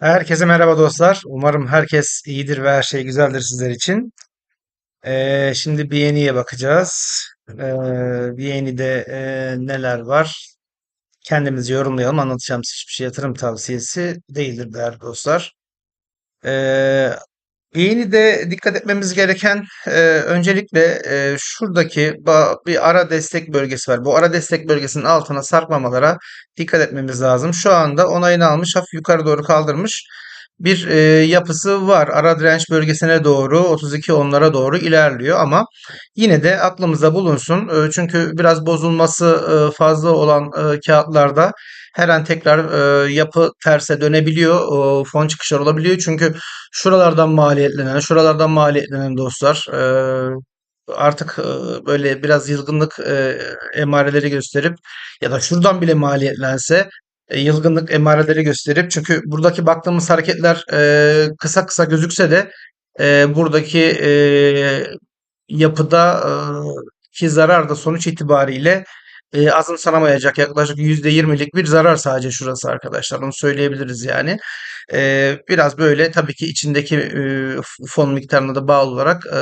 Herkese merhaba dostlar. Umarım herkes iyidir ve her şey güzeldir sizler için. Ee, şimdi Beğeni'ye bakacağız. Ee, Beğeni'de e, neler var? Kendimizi yorumlayalım. Anlatacağım hiçbir şey yatırım tavsiyesi değildir değerli dostlar. Ee, Yeni de dikkat etmemiz gereken e, öncelikle e, şuradaki bir ara destek bölgesi var. Bu ara destek bölgesinin altına sarkmamalara dikkat etmemiz lazım. Şu anda onayını almış, hafif yukarı doğru kaldırmış bir e, yapısı var. Ara direnç bölgesine doğru 32 onlara doğru ilerliyor ama yine de aklımızda bulunsun. E, çünkü biraz bozulması e, fazla olan e, kağıtlarda her an tekrar e, yapı terse dönebiliyor. E, fon çıkışlar olabiliyor. Çünkü şuralardan maliyetlenen, şuralardan maliyetlenen dostlar e, artık e, böyle biraz yılgınlık e, emareleri gösterip ya da şuradan bile maliyetlense e, yılgınlık emareleri gösterip çünkü buradaki baktığımız hareketler e, kısa kısa gözükse de e, buradaki e, yapıda e, ki zarar da sonuç itibariyle e, azımsanamayacak yaklaşık %20'lik bir zarar sadece şurası arkadaşlar. Onu söyleyebiliriz yani. E, biraz böyle tabii ki içindeki e, fon miktarına da bağlı olarak e,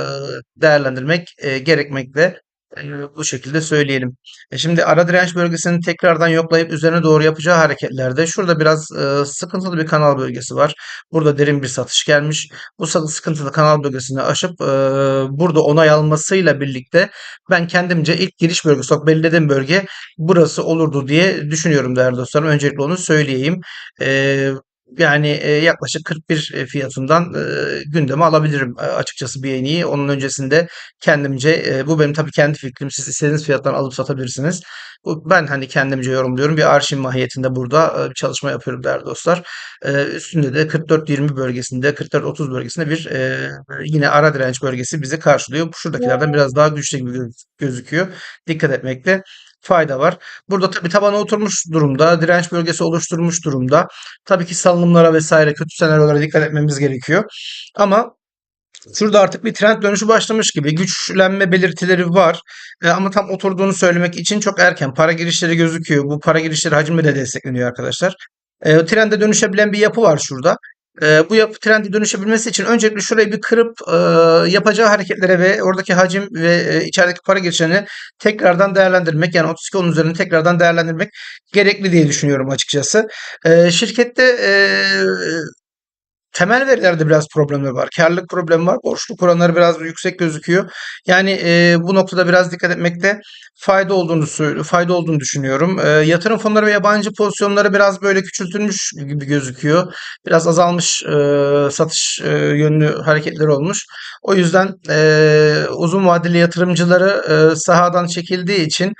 değerlendirmek e, gerekmekte. E, bu şekilde söyleyelim. E şimdi ara direnç bölgesini tekrardan yoklayıp üzerine doğru yapacağı hareketlerde şurada biraz e, sıkıntılı bir kanal bölgesi var. Burada derin bir satış gelmiş. Bu sı- sıkıntılı kanal bölgesini aşıp e, burada onay almasıyla birlikte ben kendimce ilk giriş bölgesi, olarak belirlediğim bölge burası olurdu diye düşünüyorum değerli dostlarım. Öncelikle onu söyleyeyim. E, yani e, yaklaşık 41 fiyatından e, gündeme alabilirim e, açıkçası BN'yi. Onun öncesinde kendimce e, bu benim tabii kendi fikrim. Siz istediğiniz fiyattan alıp satabilirsiniz. Ben hani kendimce yorumluyorum. Bir arşiv mahiyetinde burada e, bir çalışma yapıyorum değerli dostlar. E, üstünde de 44-20 bölgesinde, 44-30 bölgesinde bir e, yine ara direnç bölgesi bizi karşılıyor. Şuradakilerden biraz daha güçlü gibi göz- gözüküyor. Dikkat etmekte fayda var. Burada tabii tabana oturmuş durumda, direnç bölgesi oluşturmuş durumda. Tabii ki salınımlara vesaire kötü senaryolara dikkat etmemiz gerekiyor. Ama Şurada artık bir trend dönüşü başlamış gibi güçlenme belirtileri var. E, ama tam oturduğunu söylemek için çok erken. Para girişleri gözüküyor. Bu para girişleri hacimle de destekleniyor arkadaşlar. E, trende dönüşebilen bir yapı var şurada. E, bu yapı trendi dönüşebilmesi için öncelikle şurayı bir kırıp e, yapacağı hareketlere ve oradaki hacim ve e, içerideki para girişlerini tekrardan değerlendirmek yani 32 onun üzerine tekrardan değerlendirmek gerekli diye düşünüyorum açıkçası. E, şirkette e, Temel verilerde biraz problemler var. Kârlılık problemi var. Borçluluk oranları biraz yüksek gözüküyor. Yani e, bu noktada biraz dikkat etmekte fayda olduğunu fayda olduğunu düşünüyorum. E, yatırım fonları ve yabancı pozisyonları biraz böyle küçültülmüş gibi gözüküyor. Biraz azalmış e, satış e, yönlü hareketler olmuş. O yüzden e, uzun vadeli yatırımcıları e, sahadan çekildiği için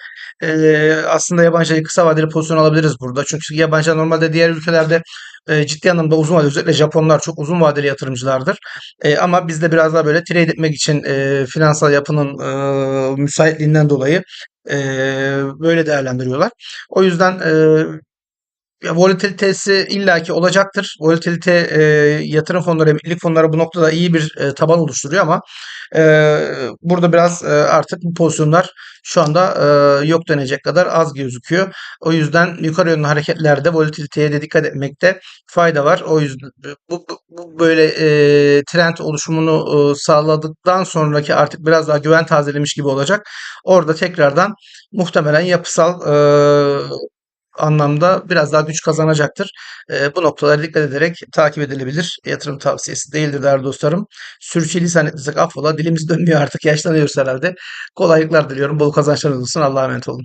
e, aslında yabancı kısa vadeli pozisyon alabiliriz burada. Çünkü yabancı normalde diğer ülkelerde e, ciddi anlamda uzun vadeli özellikle Japonlar çok uzun vadeli yatırımcılardır. E, ama bizde biraz daha böyle trade etmek için e, finansal yapının e, müsaitliğinden dolayı e, böyle değerlendiriyorlar. O yüzden e, ya volatilitesi illaki olacaktır. Volatilite e, yatırım fonları, emeklilik fonları bu noktada iyi bir e, taban oluşturuyor ama e, burada biraz e, artık bu pozisyonlar şu anda e, yok denecek kadar az gözüküyor. O yüzden yukarı yönlü hareketlerde volatiliteye de dikkat etmekte fayda var. O yüzden bu, bu, bu böyle e, trend oluşumunu e, sağladıktan sonraki artık biraz daha güven tazelemiş gibi olacak. Orada tekrardan muhtemelen yapısal e, anlamda biraz daha güç kazanacaktır. Eee, bu noktalara dikkat ederek takip edilebilir. Yatırım tavsiyesi değildir değerli dostlarım. Sürçülisan ettiysek affola. Dilimiz dönmüyor artık. Yaşlanıyoruz herhalde. Kolaylıklar diliyorum. Bol kazançlar olsun. Allah'a emanet olun.